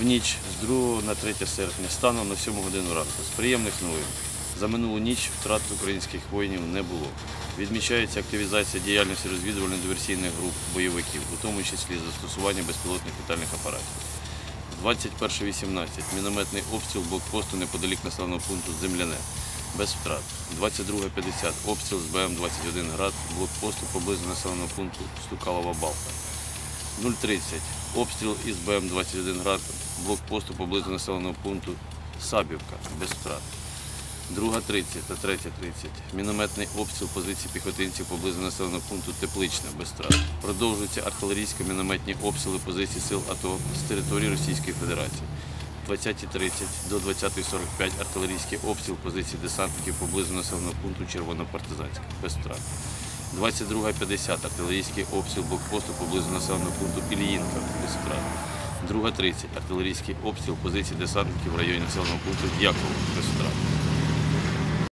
в ніч з 2 на 3 серпня станом на 7 годину ранку. З приємних новин. За минулу ніч втрат українських воїнів не було. Відмічається активізація діяльності розвідувально-диверсійних груп бойовиків, у тому числі застосування безпілотних літальних апаратів. 21.18. Мінометний обстріл блокпосту неподалік населеного пункту Земляне. Без втрат. 22.50. Обстріл з БМ-21 град блокпосту поблизу населеного пункту Стукалова Балка. 0.30. Обстріл із БМ-21 град блокпосту поблизу населеного пункту Сабівка. Без втрат. 2.30 та 3.30. Мінометний обстріл позицій піхотинців поблизу населеного пункту Тепличне без втрат. Продовжуються артилерійсько-мінометні обстріли позицій сил АТО з території Російської Федерації. 20.30 до 20.45 артилерійський обстріл позицій десантників поблизу населеного пункту Червонопартизанська без втрат. 22.50 артилерійський обстріл блокпосту поблизу населеного пункту Ільїнка без втрат. 2.30 артилерійський обстріл позицій десантників в районі населеного пункту Дяково без втрат.